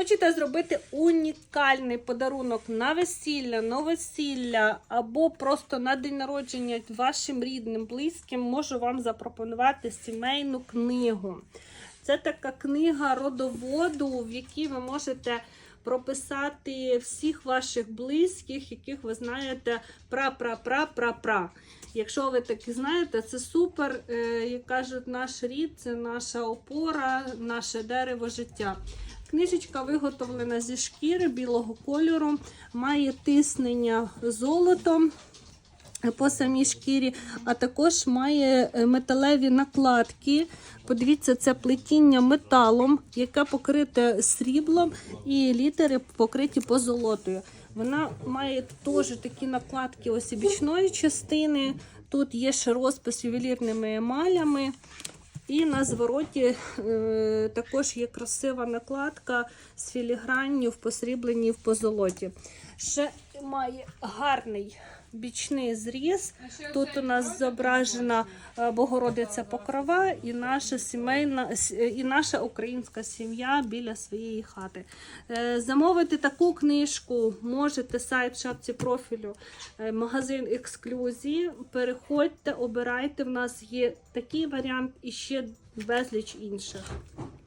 Хочете зробити унікальний подарунок на весілля, новосілля або просто на день народження вашим рідним, близьким, можу вам запропонувати сімейну книгу. Це така книга родоводу, в якій ви можете прописати всіх ваших близьких, яких ви знаєте пра-пра-пра-пра-пра. Якщо ви таки знаєте, це супер. Е, Як кажуть, наш рід це наша опора, наше дерево життя. Книжечка виготовлена зі шкіри білого кольору, має тиснення золотом по самій шкірі, а також має е, металеві накладки. Подивіться, це плетіння металом, яке покрите сріблом, і літери покриті позолотою. Вона має теж такі накладки ось бічної частини. Тут є ще розпис ювелірними емалями. І на звороті е, також є красива накладка з філігранню в посрібленні в позолоті. Ще має гарний бічний зріз. Тут у нас зображена е, Богородиця Покрова і наша сімейна е, і наша українська сім'я біля своєї хати. Е, Замовити таку книжку можете сайт шапці профілю, магазин ексклюзів. Переходьте, обирайте. В нас є такий варіант і ще безліч інших.